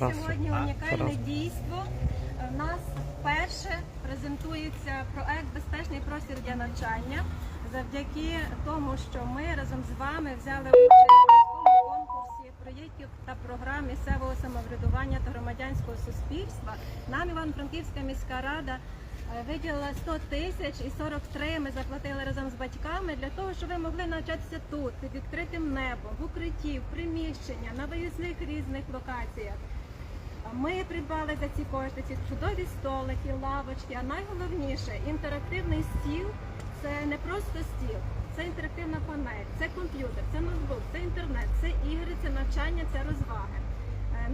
Тарас. сьогодні унікальне Тарас. дійство. У нас вперше презентується проект Безпечний простір для навчання завдяки тому, що ми разом з вами взяли участь у конкурсі проєктів та програм місцевого самоврядування та громадянського суспільства. Нам Івано-Франківська міська рада е, виділила 100 тисяч і 43 ми заплатили разом з батьками для того, щоб ви могли навчатися тут, під відкритим небом, в укритті, в приміщення, на виїзних різних локаціях. Ми придбали за ці кошти ці чудові столики, лавочки, а найголовніше інтерактивний стіл це не просто стіл, це інтерактивна панель, це комп'ютер, це ноутбук, це інтернет, це ігри, це навчання, це розваги.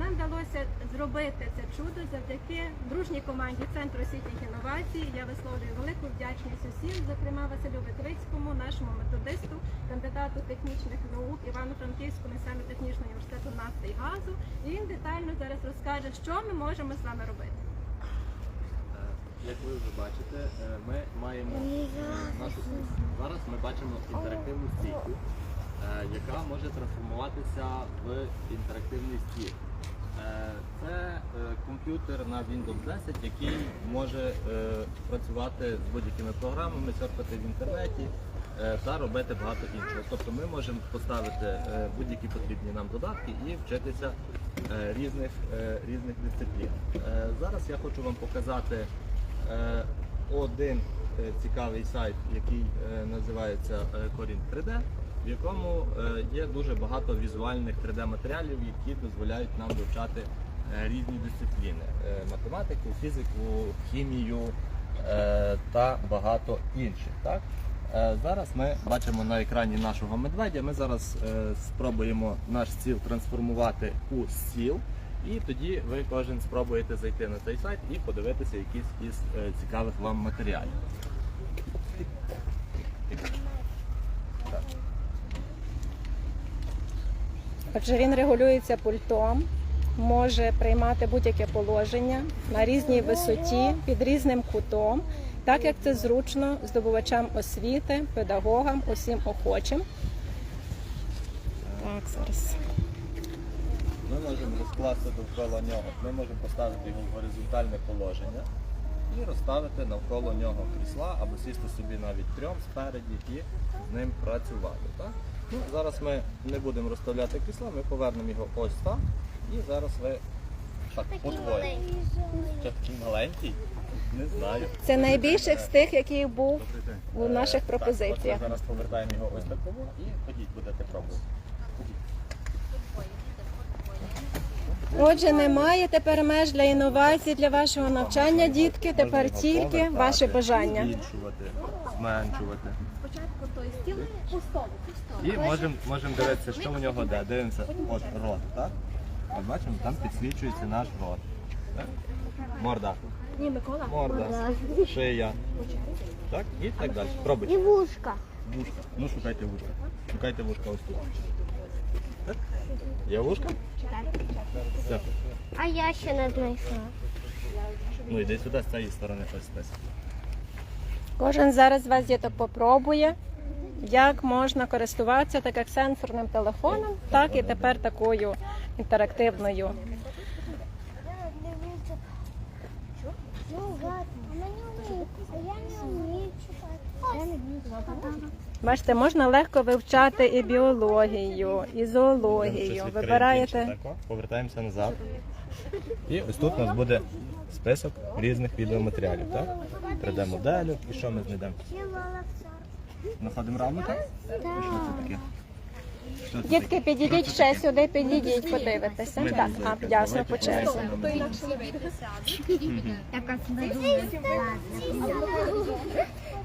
Нам вдалося зробити це чудо завдяки дружній команді Центру освітніх інновацій. Я висловлюю велику вдячність усім, зокрема Василю Витвицькому, нашому методисту, кандидату технічних наук Івано-Франківського національно-технічного університету нафти і газу. І він детально зараз розкаже, що ми можемо з вами робити. Е, Як ви вже бачите, е, ми маємо е, нашу зараз ми бачимо інтерактивну стійку, яка може трансформуватися в інтерактивний стіл. Е, Це е, комп'ютер на Windows 10, який може е, працювати з будь-якими програмами, серфати в інтернеті та робити багато іншого. Тобто ми можемо поставити будь-які потрібні нам додатки і вчитися різних, різних дисциплін. Зараз я хочу вам показати один цікавий сайт, який називається е, Corint 3D, в якому е, є дуже багато візуальних 3D-матеріалів, які дозволяють нам вивчати е, різні дисципліни: Е, математику, фізику, хімію та багато інших. Так? Зараз ми бачимо на екрані нашого медведя. Ми зараз спробуємо наш стіл трансформувати у стіл. І тоді ви кожен спробуєте зайти на цей сайт і подивитися якісь із цікавих вам матеріалів. Так. Отже, він регулюється пультом, може приймати будь-яке положення на різній висоті, під різним кутом, так як це зручно здобувачам освіти, педагогам, усім охочим. Так, зараз. Ми можемо розкласти довкола нього. Ми можемо поставити його в горизонтальне положення і розставити навколо нього крісла або сісти собі навіть трьом спереді і з ним працювати. Так? Ну, зараз ми не будемо розставляти крісла, ми повернемо його ось так. І зараз ви так, подвоїмо. Що такий маленький? Не знаю. Це найбільших з тих, який був у наших пропозиціях. Так, от ми зараз повертаємо його ось такому і ходіть, будете пробувати. Отже, немає тепер меж для інновацій для вашого навчання, дітки. Тепер тільки ваше бажання. Збільшувати, зменшувати. Спочатку той стіл у. І можемо можем дивитися, що у нього де. Дивимося, от рот, так? От бачимо, там підсвічується наш рот. Так? Морда. Ні, Микола. Морда. Шия. Так? І так далі. Пробуйте. І вушка. Вушка. Ну шукайте вушка. Шукайте вушка ось тут. Так? Є вушка? Все. А я ще не знайшла. Ну йди сюди з цієї сторони щось стесь. Кожен зараз з вас діток попробує, як можна користуватися так як сенсорним телефоном, так і тепер такою інтерактивною. Бачите, можна легко вивчати і біологію, і зоологію. Вибираєте Повертаємося назад. І ось тут у нас буде список різних відеоматеріалів, так? 3D-моделю. І що ми знайдемо? Знаходимо равника? І що це таке? Що це дітки, таке? підійдіть ще сюди, підійдіть, подивитися. Так, а ясно по черзі. подивимося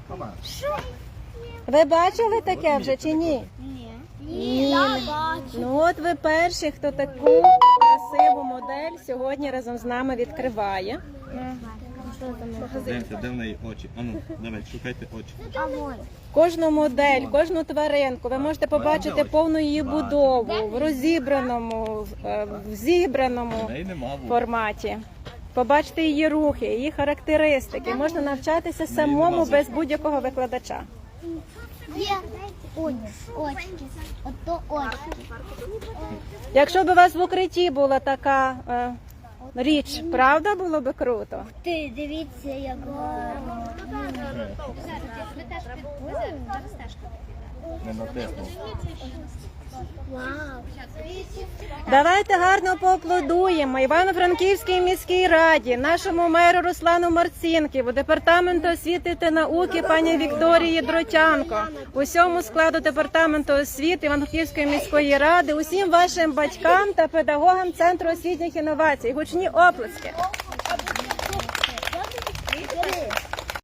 на мене. Ви бачили таке вже чи ні? Ні. Ну от ви перші, хто таку красиву модель сьогодні разом з нами відкриває. Дивимося, де в неї очі. Ану, давай, шукайте очі. Кожну модель, кожну тваринку ви можете побачити повну її будову в розібраному, е, в В зібраному неї нема вух. форматі. Побачити її рухи, її характеристики. Можна навчатися самому без будь-якого викладача. Є. Очі. Ото очі. Якщо б у вас в укритті була така е, річ. Правда було би круто? Ти дивіться, як гарно. Не натиснув. Давайте гарно поаплодуємо Івано-Франківській міській раді, нашому меру Руслану Марцінківу, департаменту освіти та науки пані Вікторії Дротянко, усьому складу департаменту освіти Івано-Франківської міської ради, усім вашим батькам та педагогам центру освітніх інновацій. Гучні оплески.